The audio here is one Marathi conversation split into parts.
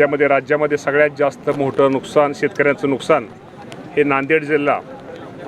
त्यामध्ये राज्यामध्ये सगळ्यात जास्त मोठं नुकसान शेतकऱ्यांचं नुकसान हे नांदेड जिल्हा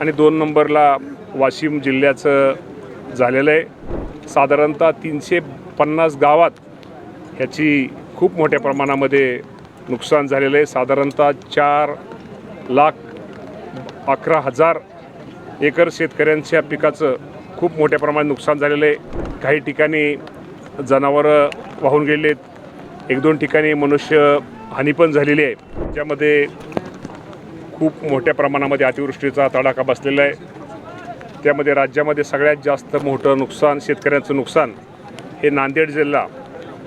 आणि दोन नंबरला वाशिम जिल्ह्याचं झालेलं आहे. साधारणतः तीनशे पन्नास गावात ह्याची खूप मोठ्या प्रमाणामध्ये नुकसान झालेलं आहे. साधारणतः चार लाख अकरा हजार एकर शेतकऱ्यांच्या पिकाचं खूप मोठ्या प्रमाणात नुकसान झालेलं आहे. काही ठिकाणी जनावरं वाहून गेलेत एक दोन ठिकाणी मनुष्य हानी पण झालेली आहे. ज्यामध्ये खूप मोठ्या प्रमाणामध्ये अतिवृष्टीचा तडाखा बसलेला आहे. त्यामध्ये राज्यामध्ये सगळ्यात जास्त मोठं नुकसान शेतकऱ्यांचं नुकसान हे नांदेड जिल्हा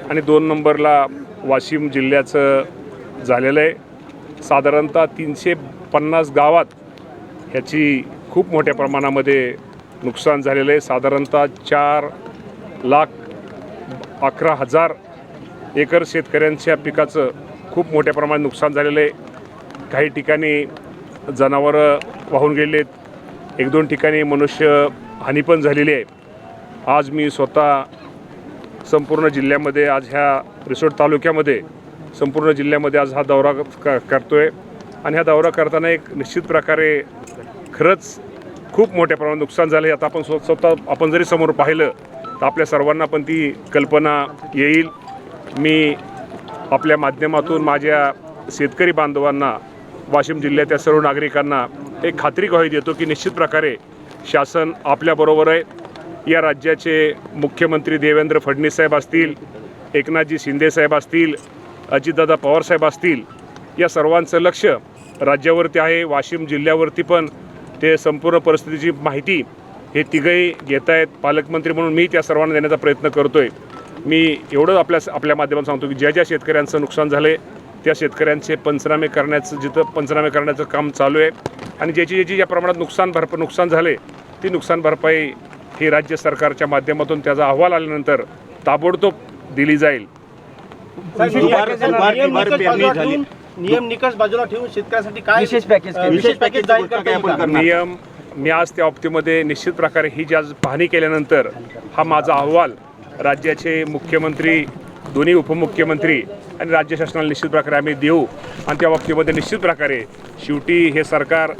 आणि दोन नंबरला वाशिम जिल्ह्याचं झालेलं आहे. साधारणतः तीनशे पन्नास गावात ह्याची खूप मोठ्या प्रमाणामध्ये नुकसान झालेलं आहे. साधारणतः चार लाख अकरा हजार एकर शेतकऱ्यांच्या पिकाचं खूप मोठ्या प्रमाणात नुकसान झालेलं आहे. काही ठिकाणी जनावरं वाहून गेले आहेत. एक दोन ठिकाणी मनुष्य हानी पण झालेली आहे. आज मी स्वतः संपूर्ण जिल्ह्यामध्ये आज ह्या रिसोड तालुक्यामध्ये संपूर्ण जिल्ह्यामध्ये आज हा दौरा क करतो आहे आणि हा दौरा करताना एक निश्चित प्रकारे खरंच खूप मोठ्या प्रमाणात नुकसान झालं आहे आता आपण स्वतः आपण जरी समोर पाहिलं तर आपल्या सर्वांना पण ती कल्पना येईल. मी आपल्या माध्यमातून माझ्या शेतकरी बांधवांना वाशिम जिल्ह्याच्या सर्व नागरिकांना एक खात्री ग्वाही देतो की निश्चित प्रकारे शासन आपल्याबरोबर आहे. या राज्याचे मुख्यमंत्री देवेंद्र फडणवीस साहेब असतील एकनाथजी शिंदेसाहेब असतील अजितदादा पवारसाहेब असतील या सर्वांचं लक्ष राज्यावरती आहे वाशिम जिल्ह्यावरती पण ते संपूर्ण परिस्थितीची माहिती हे तिघही घेत आहेत पालकमंत्री म्हणून मी त्या सर्वांना देण्याचा प्रयत्न करतो आहे मी एवढं आपल्या आपल्या माध्यमातून सांगतो की ज्या ज्या शेतकऱ्यांचं नुकसान झालं आहे त्या शेतकऱ्यांचे पंचनामे करण्याचं जिथं पंचनामे करण्याचं काम चालू आहे आणि ज्याची ज्याची ज्या प्रमाणात नुकसान भरप नुकसान झाले ती नुकसान भरपाई ही राज्य सरकारच्या माध्यमातून त्याचा अहवाल आल्यानंतर ताबडतोब दिली जाईल नियम निकष बाजूला झाली. ठेवून शेतकऱ्यासाठी काय विशेष पॅकेज. विशेष पॅकेज? नियम मी आज त्या बाबतीमध्ये निश्चित प्रकारे ही जी आज पाहणी केल्यानंतर हा माझा अहवाल राज्याचे मुख्यमंत्री दोन्ही उपमुख्यमंत्री आणि राज्य शासनाला निश्चित प्रकारे आम्ही देऊ. आणि त्या बाबतीमध्ये निश्चित प्रकारे शेवटी हे सरकार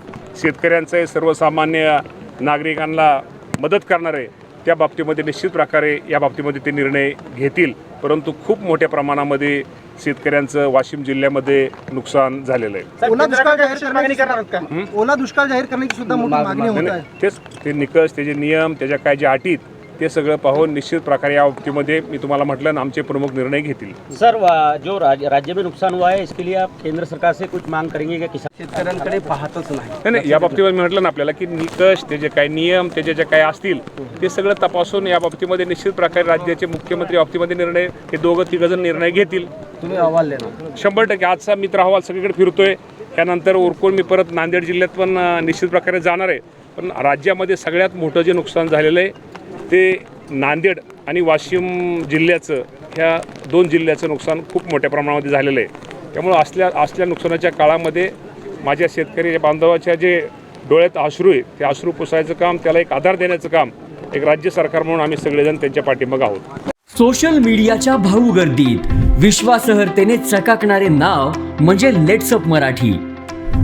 शेतकऱ्यांचं आहे सर्वसामान्य नागरिकांना मदत करणार आहे त्या बाबतीमध्ये निश्चित प्रकारे या बाबतीमध्ये ते निर्णय घेतील. परंतु खूप मोठ्या प्रमाणामध्ये शेतकऱ्यांचं वाशिम जिल्ह्यामध्ये नुकसान झालेलं आहे. ओला दुष्काळ जाहीर अशी मागणी करणार आहात का? ओला दुष्काळ जाहीर करण्याची सुद्धा मोठी मागणी होत आहे. तेच ते निकष त्याचे नियम त्याच्या काय ज्या अटीत ते सगळं पाहून निश्चित प्रकारे या बाबतीमध्ये मी तुम्हाला म्हटलं ना आमचे प्रमुख निर्णय घेतील. सर जो राज- राज्य में नुकसान हुआ है इसके लिए आप केंद्र सरकार से कुछ मांग करेंगे क्या? किसान शेतकऱ्यांकडे पाहतच नाही. नाही नाही या बाबतीमध्ये मी म्हटलं ना आपल्याला की निकष त्याचे काय नियम त्याचे जे काय असतील ते सगळं तपासून या बाबतीमध्ये निश्चित प्रकारे राज्याचे मुख्यमंत्री या बाबतीमध्ये निर्णय हे दोघं तिघजण निर्णय घेतील. तुम्ही अहवाल देणार शंभर टक्के आजचा मित्र अहवाल सगळीकडे फिरतोय. त्यानंतर उरकून मी परत नांदेड जिल्ह्यात पण निश्चित प्रकारे जाणार आहे. पण राज्यामध्ये सगळ्यात मोठं जे नुकसान झालेलं आहे ते नांदेड आणि वाशिम जिल्ह्याचं ह्या दोन जिल्ह्याचं नुकसान खूप मोठ्या प्रमाणामध्ये झालेलं आहे. त्यामुळं असल्या असल्या नुकसानाच्या काळामध्ये माझ्या शेतकरी बांधवाच्या जे डोळ्यात अश्रू आहे ते अश्रू पुसायचं काम त्याला एक आधार देण्याचं काम एक राज्य सरकार म्हणून आम्ही सगळेजण त्यांच्या पाठीमागं आहोत. सोशल मीडियाच्या भाऊ गर्दीत विश्वासार्हतेने चकाकणारे नाव म्हणजे लेट्सअप मराठी.